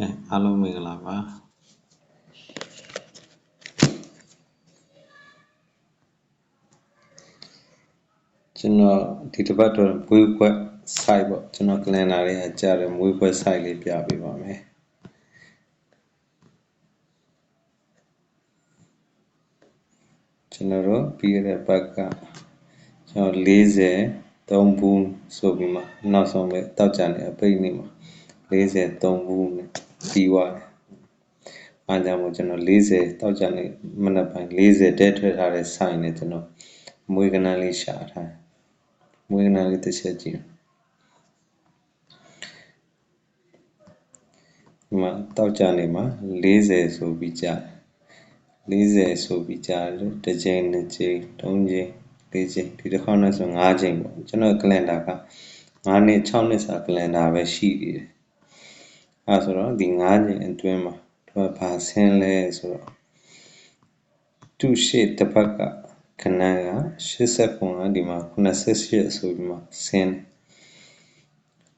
အဲအားလုံးမင်္ဂလာပါကျွန်တော်ဒီတစ်ပတ်တော့မွေးခွက် site ပေါ့ကျွန်တော် calendar လေးကကြားတယ်မွေးခွက် site လေးပြပေးပါမယ်ကျွန်တော်တို့ပြီးရတဲ့ဘက်ကကျွန်တော်40 3ဘူးဆိုပြီးမှနောက်ဆုံးပဲတောက်ကြနေအပိတ်နေမှာ40 3ဘူးနဲ့ ပြီးသွားတယ်အားကြောင့်မို့ကျွန်တော်40တောက်ကြနေမနက်ပိုင်း40တဲထွက်ထားတဲ့ sign နဲ့ကျွန်တော်မွေးကနန်းလေးရှာထားမွေးကနန်းလေးတစ်ချက်ကြည့်ဒီမှာတောက်ကြနေမှာ40ဆိုပြီးကြား40ဆိုပြီးကြားလို့တစ်ချိန်နှစ်ချိန်သုံးချိန်လေးချိန်ဒီတစ်ခေါက်နဲ့ဆို5ချိန်ပေါ့ကျွန်တော် calendar က9နှစ်6နှစ်စာ calendar ပဲရှိသေးတယ် အဲဆိုတော့ဒီ9ချိန်အတွင်းမှာသူကဘာဆင်းလဲဆိုတော့သူ့ရှေ့တစ်ဖက်ကခဏက80ပုံကဒီမှာ98ဆိုပြီးမှဆင်း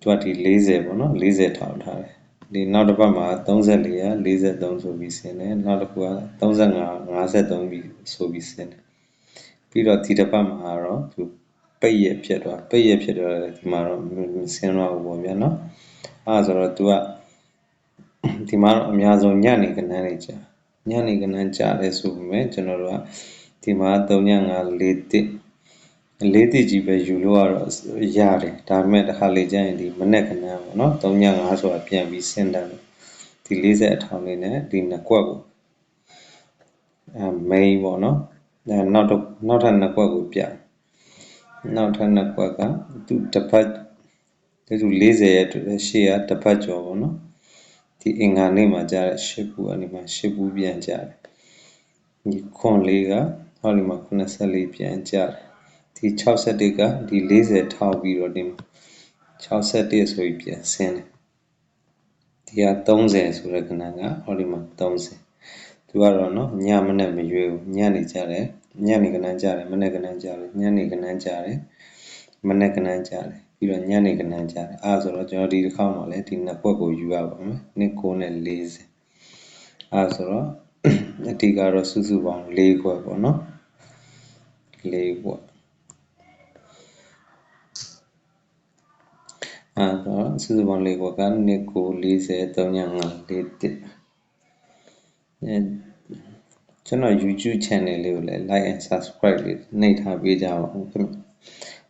သူကဒီ40ပေါ့နော်40ထောက်ထားတယ်ဒီနောက်တစ်ပတ်မှာ34ရ43ဆိုပြီးဆင်းတယ်နောက်တစ်ခုက35 53ပြီးဆိုပြီးဆင်းတယ်ပြီးတော့ဒီတစ်ပတ်မှာတော့သူပိတ်ရဖြစ်သွားပိတ်ရဖြစ်သွားတယ်ဒီမှာတော့ဆင်းတော့ဘူးပေါ့ဗျာနော်အဲဆိုတော့သူက ဒီမှာတော့အများဆုံးညနေကနန်းနေကြာညနေကနန်းကြာလဲဆိုပေမဲ့ကျွန်တော်တို့ကဒီမှာ3ည5 4တစ်လေးတိကြီးပဲယူလို့ကတော့ရတယ်ဒါပေမဲ့တစ်ခါလေကျရင်ဒီမနဲ့ကနန်းပေါ့နော်3ည5ဆိုတာပြန်ပြီးစဉ်းတန်းဒီ40အထောင်လေးနဲ့ဒီနှစ်ကွက်ကိုအဲ main ပေါ့နော်အဲနောက်တော့နောက်ထပ်နှစ်ကွက်ကိုပြနောက်ထပ်နှစ်ကွက်ကသူတစ်ပတ်သူ40ရဲ့ရှေ့ကတစ်ပတ်ကျော်ပေါ့နော် ဒီအင်္ဂါနေ့မှာကြားတဲ့ရှစ်ဘူးအနေမှာရှစ်ဘူးပြန်ကြားတယ်ဒီခွန်လေးကဟောဒီမှာ84ပြန်ကြားတယ်ဒီ61ကဒီ40ထောက်ပြီးတော့ဒီ61ဆိုပြီးပြန်ဆင်းတယ်ဒီက30ဆိုတဲ့ခဏကဟောဒီမှာ30သူကတော့နော်ညမနဲ့မရွေးဘူးညနေကြတယ်ညနေကနန်းကြတယ်မနေ့ကနန်းကြတယ်ညနေကနန်းကြတယ်မနေ့ကနန်းကြတယ် ပြီးတော့ညနေကနန်းကြတယ်အဲဆိုတော့ကျွန်တော်ဒီတစ်ခေါက်မှာလည်းဒီနှစ်ပွက်ကိုယူရပါမယ်နှစ်9နဲ့40အဲဆိုတော့အတိကတော့စုစုပေါင်း၄ခွက်ပေါ့နော်၄ခွက်အဲတော့စုစုပေါင်း၄ခွက်ကနှစ်9 40 3ည5 4တစ်အဲကျွန်တော် YouTube channel လေးကိုလည်း like and subscribe လေးနှိပ်ထားပေးကြပါဦးခင်ဗျ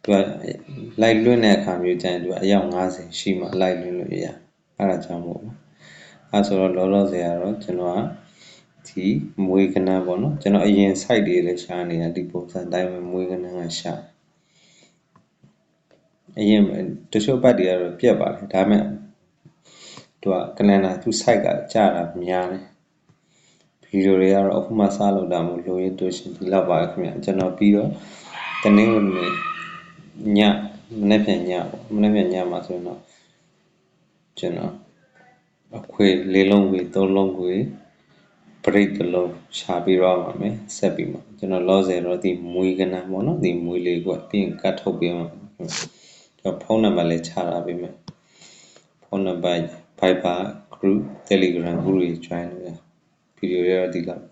သူက like လွှင့်တဲ့အခါမျိုးကျရင်သူကအယောက်50ရှိမှ like လွှင့်လို့ရအဲ့ဒါကြောင့်မို့အဲဆိုတော့လောလောဆယ်ကတော့ကျွန်တော်ကဒီမွေးကနန်းပေါ့နော်ကျွန်တော်အရင် site တွေလည်းရှာနေတာဒီပုံစံတိုင်းပဲမွေးကနန်းကရှာအရင်တချို့ဘတ်တွေကတော့ပြက်ပါတယ်ဒါပေမဲ့သူကကလန်နာသူ site ကကြာတာများတယ်ဗီဒီယိုတွေကတော့အခုမှစလုပ်တာမို့လိုရင်းတူရှင်ဒီလောက်ပါခင်ဗျကျွန်တော်ပြီးတော့တနင်္ဂနွေ ညမနေ့ပြန်ညပေါ့မနေ့ပြန်ညမှာဆိုရင်တော့ကျွန်တော်အခွေလေးလုံးခွေသုံးလုံးခွေ break တစ်လုံးရှာပြီးတော့ပါမယ်ဆက်ပြီးမှကျွန်တော် loss ရတော့ဒီမွေးကနန်းပေါ့နော်ဒီမွေးလေးကွပြီးရင်ကတ်ထုတ်ပေးမှာကျွန်တော်ဖုန်းနံပါတ်လေးချထားပေးမယ်ဖုန်းနံပါတ် Viber group Telegram group တွေ join လုပ်ရဗီဒီယိုရတော့ဒီလောက်